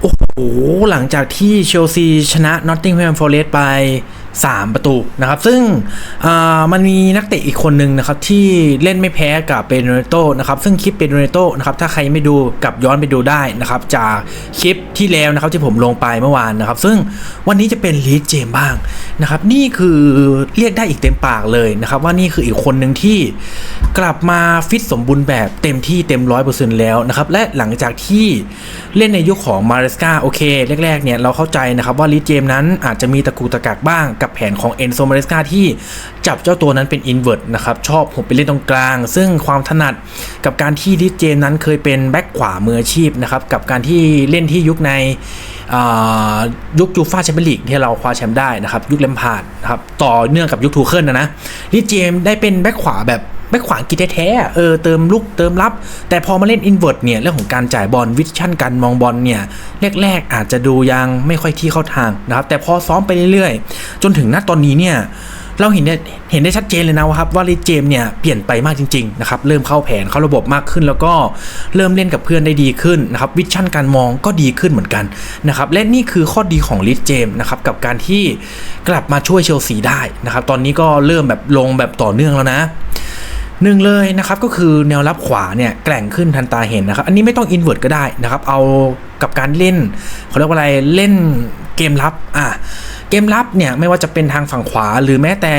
Oh. โอ้โหหลังจากที่เชลซีชนะนอตติงแฮมฟอร์เรสต์ไป 3 ประตูนะครับ ซึ่งมันมีนักเตะอีกคนหนึ่งนะครับ ที่เล่นไม่แพ้กับเปโรเนโตนะครับ ซึ่งคลิปเปโรเนโตนะครับ ถ้าใครไม่ดูกลับย้อนไปดูได้นะครับ จากคลิปที่แล้วนะครับที่ผมลงไปเมื่อวานนะครับ ซึ่งวันนี้จะเป็นลีดเจมส์บ้างนะครับ นี่คือเรียกได้อีกเต็มปากเลยนะครับ ว่านี่คืออีกคนหนึ่งที่กลับมาฟิตสมบูรณ์แบบเต็มที่เต็มร้อยเปอร์เซ็นต์แล้วนะครับและหลังจากที่เล่นในยุคของมาเรสกาโอเค แรกๆเนี่ยเราเข้าใจนะครับว่าลีดเจมนั้นอาจจะมีตะกูตะกักบ้างกับแผนของเอนโซมาเรสกาที่จับเจ้าตัวนั้นเป็นอินเว t ร์นะครับชอบผมไปเล่นตรงกลาง ซึ่งความถนัดกับการที่ลีดเจมนั้นเคยเป็นแบ็คขวามืออาชีพนะครับกับการที่เล่นที่ยุคในยุคยูฟ่าแชมเปี้ยนลีกที่เราคว้าแชมป์ได้นะครับยุคเลมพาร์ดนะครับต่อเนื่องกับยุคทูเคิลนะนะลีดเจมได้เป็นแบ็คขวาแบบ แบ็คขวางกิจแท้ๆเออเติมลุกเติมรับ แต่พอมาเล่นอินเว t ร์เนี่ยเรื่องของการจ่ายบอลวิชั่นการมองบอลเนี่ยแรกๆอาจจะดูยังไม่ค่อยที่เข้าทางนะครับแต่พอซ้อมไปเรื่อยๆ จนถึงณตอนนี้เนี่ยเราเห็นได้เห็นได้ชัดเจนเลยนะครับว่าลิเจมส์เนี่ยเปลี่ยนไปมากจริงๆนะครับเริ่มเข้าแผนเข้าระบบมากขึ้น แล้วก็เริ่มเล่นกับเพื่อนได้ดีขึ้นนะครับวิชั่นการมองก็ดีขึ้นเหมือนกันนะครับและนี่คือข้อดีของลิเจมส์นะครับกับการที่กลับมาช่วยเชลซีได้นะครับตอนนี้ก็เริ่มแบบลงแบบต่อเนื่องแล้วนะ หนึ่งเลยนะครับก็คือแนวรับขวาเนี่ยแกล่งขึ้นทันตาเห็นนะครับ อันนี้ไม่ต้องอินเวอร์ก็ได้นะครับ เอากับการเล่นเขาเรียกว่าอะไรเล่นเกมรับอะ เกมรับเนี่ยไม่ว่าจะเป็นทางฝั่งขวาหรือแม้แต่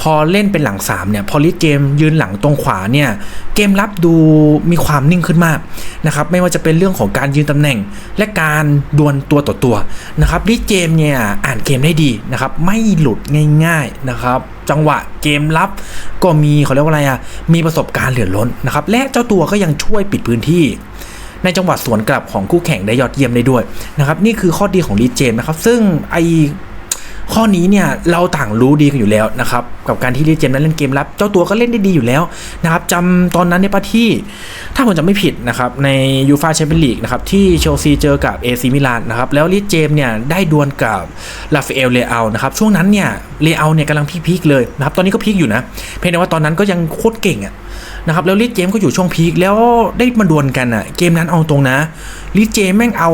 พอเล่นเป็นหลัง3เนี่ยพอลิสเกมยืนหลังตรงขวาเนี่ยเกมรับดูมีความนิ่งขึ้นมากนะครับไม่ว่าจะเป็นเรื่องของการยืนตำแหน่ง และการดวลตัวต่อตัวนะครับลิสเกมเนี่ยอ่านเกมได้ดีนะครับไม่หลุดง่าย ๆนะครับจังหวะเกมรับก็มีเขาเรียกว่าอะไรอะมีประสบการณ์เหลือล้นนะครับและเจ้าตัวก็ยังช่วยปิดพื้นที่ในจังหวะสวนกลับของคู่แข่งได้ยอดเยี่ยมได้ด้วยนะครับนี่คือข้อดีของลีเจมนะครับซึ่งไอ ข้อนี้เนี่ยเราต่างรู้ดีกันอยู่แล้วนะครับกับการที่ลีเจมนั้นเล่นเกมรับ เจ้าตัวก็เล่นได้ดีอยู่แล้วนะครับจำตอนนั้นในปะที่ ถ้าผมจะไม่ผิดนะครับในยูฟาแชมเปี้ยนลีกนะครับที่เชลซีเจอกับเอซีมิลานนะครับแล้วลีเจมเนี่ยได้ดวลกับลาฟเอลเลอานะครับช่วงนั้นเนี่ยเลอาเนี่ยกำลังพีคๆเลยนะครับตอนนี้ก็พีคอยู่นะเพียงแต่ว่าตอนนั้นก็ยังโคตรเก่งอะนะครับแล้วลิเจมก็อยู่ช่วงพีคแล้วได้มาดวลกันอะเกมนั้นเอาตรงนะลิเจมแม่งเอา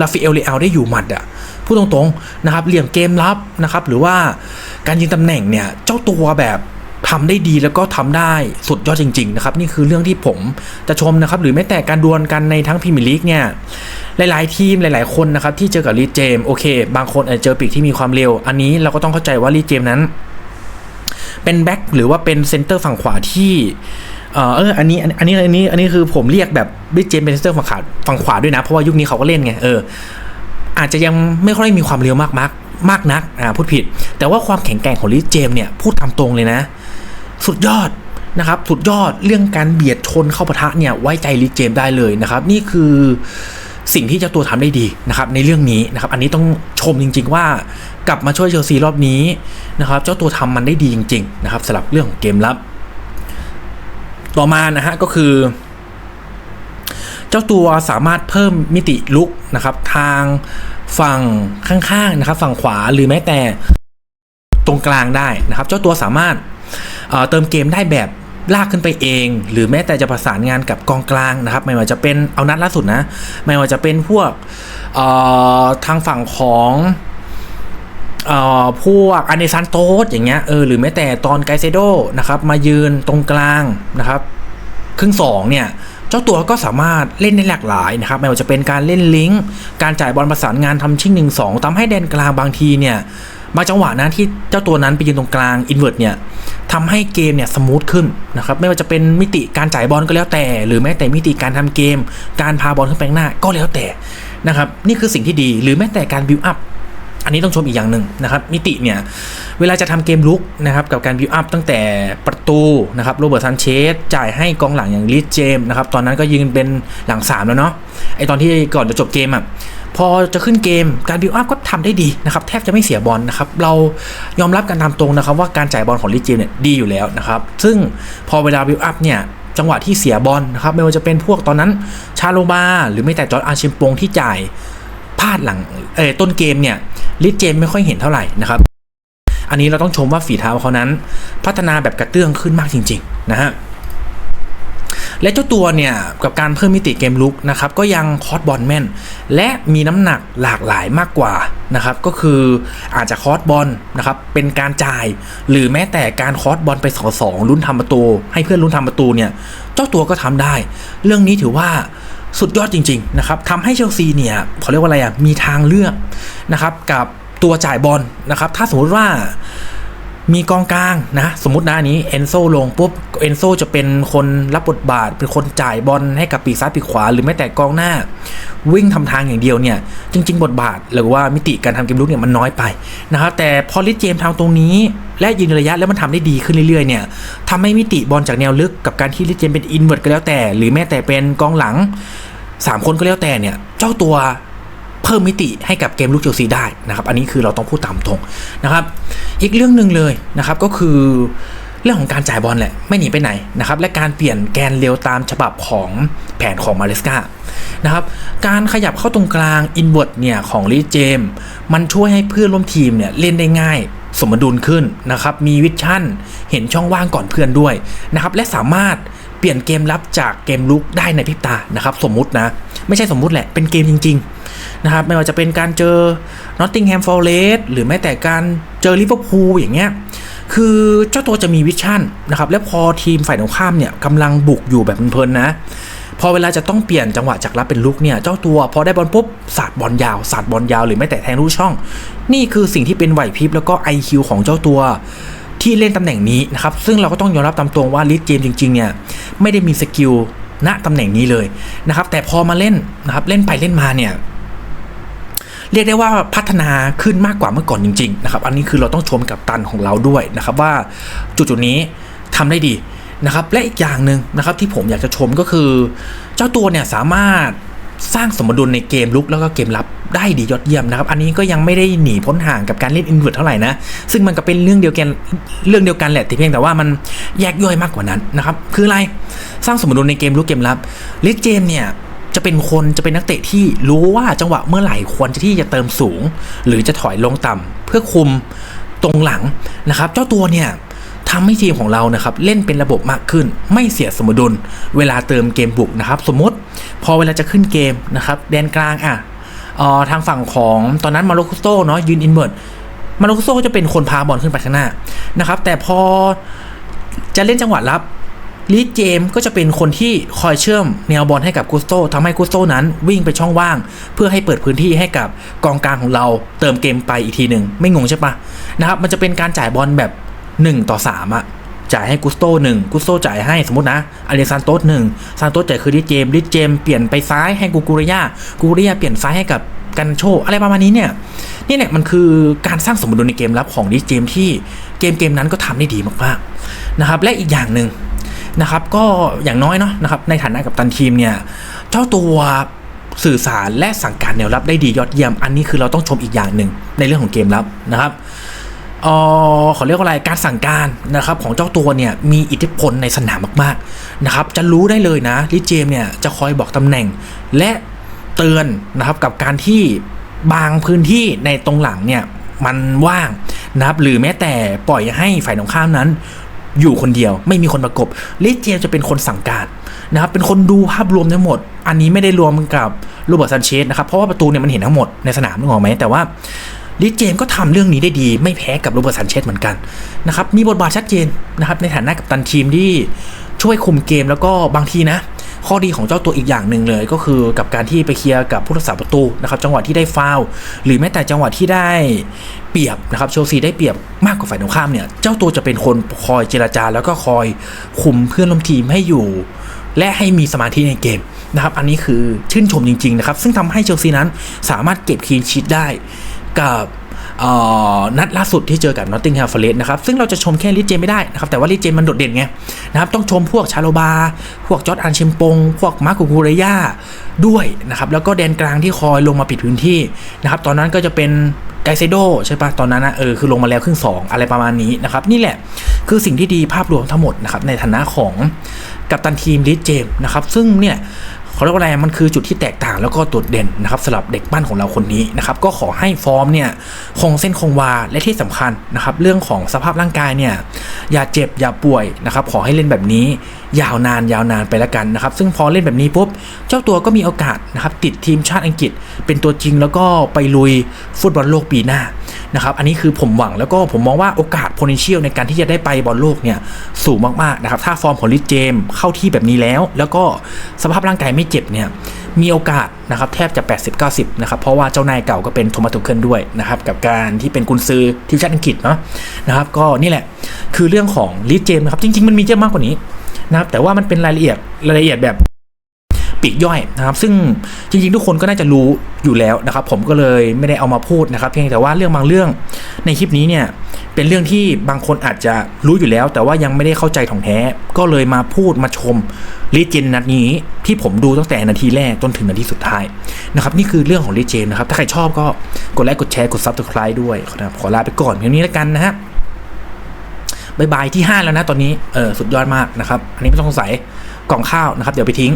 ลาฟิเอลเลอาได้อยู่หมัดอะ พูดตรงๆนะครับเหลี่ยมเกมรับนะครับ หรือว่าการยืนตำแหน่งเนี่ยเจ้าตัวแบบทำได้ดีแล้วก็ทำได้สุดยอดจริง ๆ นะครับ นี่คือเรื่องที่ผมจะชมนะครับ หรือแม้แต่การดวลกันในทั้งพรีเมียร์ลีกเนี่ยหลาย ๆ ทีมหลาย ๆ คนนะครับ ที่เจอกับลีเจมโอเค บางคนอาจจะเจอปีกที่มีความเร็ว อันนี้เราก็ต้องเข้าใจว่าลีเจมนั้น เป็นแบ็คหรือว่าเป็นเซนเตอร์ฝั่งขวาที่เอออันนี้อันอันนี้อันนี้อันนี้คือผมเรียกแบบบิ๊กเจมเป็นเซนเตอร์ฝั่งขวาฝั่งขวาด้วยนะเพราะว่ายุคนี้เขาก็เล่นไงเออ อาจจะยังไม่ค่อยมีความเร็วมากมากมากนักอ่าพูดผิด แต่ว่าความแข็งแกร่งของลิสเจมเนี่ยพูดตามตรงเลยนะ สุดยอดนะครับ สุดยอดเรื่องการเบียดชนเข้าปะทะเนี่ยไว้ใจลิสเจมได้เลยนะครับ นี่คือสิ่งที่เจ้าตัวทำได้ดีนะครับในเรื่องนี้นะครับ อันนี้ต้องชมจริง ๆ ว่ากลับมาช่วยเชลซีรอบนี้นะครับ เจ้าตัวทำมันได้ดีจริง ๆ นะครับสำหรับเรื่องของเกมรับ ต่อมานะฮะก็คือ จ้าตัวสามารถเพิ่มมิติลุกนะครับ ทางฝั่งข้างๆนะครับ ฝั่งขวาหรือแม้แต่ตรงกลางได้นะครับ เจ้าตัวสามารถเเติมเกมได้แบบลากขึ้นไปเอง หรือแม้แต่จะประสานงานกับกองกลางนะครับ ไม่ว่าจะเป็นเอานัดล่าสุดนะ ไม่ว่าจะเป็นพวกทางฝั่งของอพวกอันซันโตสอย่างเงี้ยเออหรือแม้แต่ตอนไกเซโดนะครับ มายืนตรงกลางนะครับ ครึ่งสองเนี่ย จ้าตัวก็สามารถเล่นได้หลากหลายนะครับไม่ว่าจะเป็นการเล่นลิงก์การจ่ายบอลประสานงานทำชิ่งหนึ่งสองทำให้แดนกลางบางทีเนี่ยบางจังหวะนะที่เจ้าตัวนั้นไปยืนตรงกลางอินเว t ร์เนี่ยทำให้เกมเนี่ยสมูทขึ้นนะครับไม่ว่าจะเป็นมิติการจ่ายบอลก็แล้วแต่ หรือแม้แต่มิติการทำเกม การพาบอลขึ้นไปข้างหน้าก็แล้วแต่นะครับนี่คือสิ่งที่ดีหรือแม้แต่การบิวอัพ อันนี้ต้องชมอีกอย่างหนึ่งนะครับ มิติเนี่ย เวลาจะทำเกมลุกนะครับ กับการบิวอัพตั้งแต่ประตูนะครับโรเบิร์ตซันเชสจ่ายให้กองหลังอย่างลิสเจมนะครับ ตอนนั้นก็ยืนเป็นหลัง 3 แล้วเนาะไอตอนที่ก่อนจะจบเกมอะพอจะขึ้นเกมการบิวอัพก็ทำได้ดีนะครับ แทบจะไม่เสียบอลนะครับ เรายอมรับกันตามตรงนะครับ ว่าการจ่ายบอลของลิสเจมเนี่ยดีอยู่แล้วนะครับ ซึ่งพอเวลาบิวอัพเนี่ยจังหวะที่เสียบอลนะครับไม่ว่าจะเป็นพวกตอนนั้นชาโลบาหรือไม่แต่จอร์ดอาชิมปงที่จ่าย พลาดหลังเออต้นเกมเนี่ยลิสเจมไม่ค่อยเห็นเท่าไหร่นะครับ อันนี้เราต้องชมว่าฝีเท้าเขานั้น พัฒนาแบบกระเตื้องขึ้นมากจริง ๆ นะฮะและเจ้าตัวเนี่ยกับการเพิ่มมิติเกมลุกนะครับก็ยังคอร์สบอลแม่น และมีน้ำหนักหลากหลายมากกว่านะครับก็คืออาจจะคอร์สบอลนะครับเป็นการจ่าย หรือแม้แต่การคอร์สบอลไปสองสองลุ้นทำประตู ให้เพื่อนลุ้นทำประตูเนี่ยเจ้าตัวก็ทำได้ เรื่องนี้ถือว่า สุดยอดจริงๆนะครับทำให้เชลซีเนี่ยเขาเรียกว่าอะไรอะมีทางเลือกนะครับกับตัวจ่ายบอลนะครับ ถ้าสมมติว่ามีกองกลางนะสมมตินะนี้เอนโซลงปุ๊บเอนโซจะเป็นคนรับบทบาท เป็นคนจ่ายบอลให้กับปีซ้ายปีขวา หรือแม้แต่กองหน้า วิ่งทำทางอย่างเดียวเนี่ย จริง ๆ บทบาทหรือว่ามิติการทำเกมลุกเนี่ยมันน้อยไปนะครับแต่พอลิสเจมทำตรงนี้ และยืนระยะแล้วมันทำได้ดีขึ้นเรื่อยๆเนี่ยทำให้มิติบอลจากแนวลึกกับการที่ลิสเจมเป็นอินเวอร์ตก็แล้วแต่ หรือแม้แต่เป็นกองหลัง สามคนก็แล้วแต่เนี่ย เจ้าตัวเพิ่มมิติให้กับเกมลุกเชลซีได้นะครับ อันนี้คือเราต้องพูดตามตรงนะครับ อีกเรื่องหนึ่งเลยนะครับก็คือเรื่องของการจ่ายบอลแหละไม่หนีไปไหนนะครับและการเปลี่ยนแกนเร็วตามฉบับของแผนของมาเลสกานะครับการขยับเข้าตรงกลางอินเวอร์ตเนี่ยของลีเจม มันช่วยให้เพื่อนร่วมทีมเนี่ยเล่นได้ง่ายสมดุลขึ้นนะครับมีวิชั่นเห็นช่องว่างก่อนเพื่อนด้วยนะครับและสามารถ เปลี่ยนเกมรับจากเกมลุกได้ในพริบตานะครับ สมมุตินะ ไม่ใช่สมมุติแหละ เป็นเกมจริง ๆ นะครับ ไม่ว่าจะเป็นการเจอนอตติงแฮมฟอร์เรสหรือแม้แต่การเจอลิเวอร์พูลอย่างเงี้ยคือเจ้าตัวจะมีวิชั่นนะครับ และพอทีมฝ่ายตรงข้ามเนี่ยกำลังบุกอยู่แบบเพลินๆนะพอเวลาจะต้องเปลี่ยนจังหวะจากรับเป็นลุกเนี่ยเจ้าตัวพอได้บอลปุ๊บสาดบอลยาวสาดบอลยาวหรือแม้แต่แทงลูกช่อง นี่คือสิ่งที่เป็นไหวพริบแล้วก็ IQ ของเจ้าตัว ที่เล่นตำแหน่งนี้นะครับ ซึ่งเราก็ต้องยอมรับตามตรงว่าลิสเจมจริงๆเนี่ยไม่ได้มีสกิลณตำแหน่งนี้เลยนะครับ แต่พอมาเล่นนะครับเล่นไปเล่นมาเนี่ยเรียกได้ว่าพัฒนาขึ้นมากกว่าเมื่อก่อนจริงๆนะครับ อันนี้คือเราต้องชมกับตันของเราด้วยนะครับ ว่าจุดๆนี้ทำได้ดีนะครับ และอีกอย่างหนึ่งนะครับที่ผมอยากจะชมก็คือ เจ้าตัวเนี่ยสามารถ สร้างสมดุลในเกมลุกแล้วก็เกมรับได้ดียอดเยี่ยมนะครับ อันนี้ก็ยังไม่ได้หนีพ้นห่างกับการเล่นอินเวอร์เท่าไหร่นะ ซึ่งมันก็เป็นเรื่องเดียวกันเรื่องเดียวกันแหละแต่เพียงแต่ว่ามันแยกย่อยมากกว่านั้นนะครับ คืออะไรสร้างสมดุลในเกมลุกเกมรับเลิสเจมเนี่ยจะเป็นคนจะเป็นนักเตะที่รู้ว่าจังหวะเมื่อไหร่ควรจะที่จะเติมสูง หรือจะถอยลงต่ำเพื่อคุมตรงหลังนะครับ เจ้าตัวเนี่ย ทำให้ทีมของเรานะครับเล่นเป็นระบบมากขึ้น ไม่เสียสมดุล เวลาเติมเกมบุกนะครับ สมมติพอเวลาจะขึ้นเกมนะครับแดนกลางอะเออทางฝั่งของตอนนั้นมาโลคุสโตเนาะยืนอินเวอร์ตมาโลคุสโตก็จะเป็นคนพาบอลขึ้นไปข้างหน้านะครับแต่พอจะเล่นจังหวะรับลีดเจมก็จะเป็นคนที่คอยเชื่อมแนวบอลให้กับกุสโตทำให้กุสโตนั้นวิ่งไปช่องว่าง เพื่อให้เปิดพื้นที่ให้กับกองกลางของเราเติมเกมไปอีกทีหนึ่งไม่งงใช่ปะนะครับมันจะเป็นการจ่ายบอลแบบ 1 ต่อ 3อะจ่ายให้กุสโตหนึ่งกุสโตจ่ายให้สมมตินะอเลซานโตสหนึ่งซานโตสจ่ายคือลิเจมส์ลิเจมเปลี่ยนไปซ้ายให้กูกูริยากูริยาเปลี่ยนซ้ายให้กับกันโชอะไรประมาณนี้เนี่ยนี่เนี่ยมันคือการสร้างสมดุลในเกมรับของลิเจมที่เกมเกมนั้นก็ทำได้ดีมากๆนะครับและอีกอย่างหนึ่งนะครับก็อย่างน้อยเนาะนะครับในฐานะกับตันทีมเนี่ยเจ้าตัวสื่อสารและสั่งการแนวรับได้ดียอดเยี่ยม อันนี้คือเราต้องชมอีกอย่างหนึ่งในเรื่องของเกมรับนะครับ ออขอเรียกว่าอะไรการสั่งการนะครับของเจ้าตัวเนี่ยมีอิทธิพลในสนามมากๆนะครับจะรู้ได้เลยนะลิเจมเนี่ยจะคอยบอกตำแหน่ง และเตือนนะครับกับการที่บางพื้นที่ในตรงหลังเนี่ยมันว่างนะครับหรือแม้แต่ปล่อยให้ฝ่ายตรงข้ามนั้น อยู่คนเดียวไม่มีคนประกบลิเจมจะเป็นคนสั่งการนะครับเป็นคนดูภาพรวมทั้งหมด อันนี้ไม่ได้รวมกับโรเบิร์ตซันเชสนะครับเพราะว่าประตูเนี่ยมันเห็นทั้งหมดในสนามนึกออกไหมแต่ว่า ลิเจมก็ทำเรื่องนี้ได้ดี ไม่แพ้กับโรเบิร์ตซันเชสเหมือนกันนะครับมีบทบาทชัดเจนนะครับในฐานะกับตันทีมที่ช่วยคุมเกมแล้วก็บางทีนะ ข้อดีของเจ้าตัวอีกอย่างหนึ่งเลย ก็คือกับการที่ไปเคลียร์กับผู้รักษาประตูนะครับจังหวะที่ได้ฟาวหรือแม้แต่จังหวะที่ได้เปรียบนะครับเชลซีได้เปรียบมากกว่าฝ่ายตรงข้ามเนี่ยเจ้าตัวจะเป็นคนคอยเจรจา แล้วก็คอยคุมเพื่อนร่วมทีมให้อยู่ และให้มีสมาธิในเกมนะครับอันนี้คือชื่นชมจริงๆนะครับซึ่งทำให้เชลซีนั้นสามารถเก็บคลีนชีตได้ กับนัดล่าสุดที่เจอกับนอตติงแฮมฟอร์เรสนะครับ ซึ่งเราจะชมแค่ลิเจไม่ได้นะครับ แต่ว่าลิเจมันโดดเด่นไงนะครับ ต้องชมพวกชาโลบา พวกจอร์ดอันเชมปง พวกมาร์โกกูเรย่าด้วยนะครับ แล้วก็แดนกลางที่คอยลงมาปิดพื้นที่นะครับ ตอนนั้นก็จะเป็นไกเซโดใช่ปะตอนนั้นนะเออคือลงมาแล้วครึ่งสองอะไรประมาณนี้นะครับ นี่แหละคือสิ่งที่ดีภาพรวมทั้งหมดนะครับในฐานะของกัปตันทีมลิเจมนะครับ ซึ่งเนี่ย เขาเรียกว่าอะไรมันคือจุดที่แตกต่างแล้วก็โดดเด่นนะครับสำหรับเด็กบ้านของเราคนนี้นะครับก็ขอให้ฟอร์มเนี่ยคงเส้นคงวาและที่สำคัญนะครับเรื่องของสภาพร่างกายเนี่ยอย่าเจ็บอย่าป่วยนะครับขอให้เล่นแบบนี้ยาวนานยาวนานไปแล้วกันนะครับซึ่งพอเล่นแบบนี้ปุ๊บเจ้าตัวก็มีโอกาสนะครับติดทีมชาติอังกฤษ เป็นตัวจริงแล้วก็ไปลุยฟุตบอลโลกปีหน้า นะครับอันนี้คือผมหวังแล้วก็ผมมองว่าโอกาส potential ในการที่จะได้ไปบอลโลกเนี่ยสูงมากๆนะครับถ้าฟอร์มของลิสเจมเข้าที่แบบนี้แล้ว แล้วก็สภาพร่างกายไม่เจ็บเนี่ยมีโอกาสนะครับแทบจะ 80-90 นะครับ เพราะว่าเจ้านายเก่าก็เป็นโทมัสทุเคิลด้วยนะครับ กับการที่เป็นกุนซือทีมชาติอังกฤษเนาะนะครับ ก็นี่แหละคือเรื่องของลิสเจมนะครับ จริง ๆ มันมีเยอะมากกว่านี้นะครับแต่ว่ามันเป็นรายละเอียดรายละเอียดแบบ ลีกย่อยนะครับ ซึ่งจริง ๆ ทุกคนก็น่าจะรู้อยู่แล้วนะครับ ผมก็เลยไม่ได้เอามาพูดนะครับ เพียงแต่ว่าเรื่องบางเรื่องในคลิปนี้เนี่ยเป็นเรื่องที่บางคนอาจจะรู้อยู่แล้ว แต่ว่ายังไม่ได้เข้าใจถ่องแท้ ก็เลยมาพูดมาชมลีเจนนัดนี้ที่ผมดูตั้งแต่นาทีแรกจนถึงนาทีสุดท้ายนะครับนี่คือเรื่องของลีเจนนะครับถ้าใครชอบก็กดไลค์กดแชร์กดซับสไคร b e ด้วยนะครับขอลาไปก่อนเพียงนี้แล้วกันนะฮะบายบายที่ 5 แล้วนะตอนนี้ เออสุดยอดมากนะครับ อันนี้ไม่ต้องสงสัยกล่องข้าวนะครับ เดี๋ยวไปทิ้ง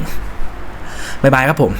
บายบายครับผม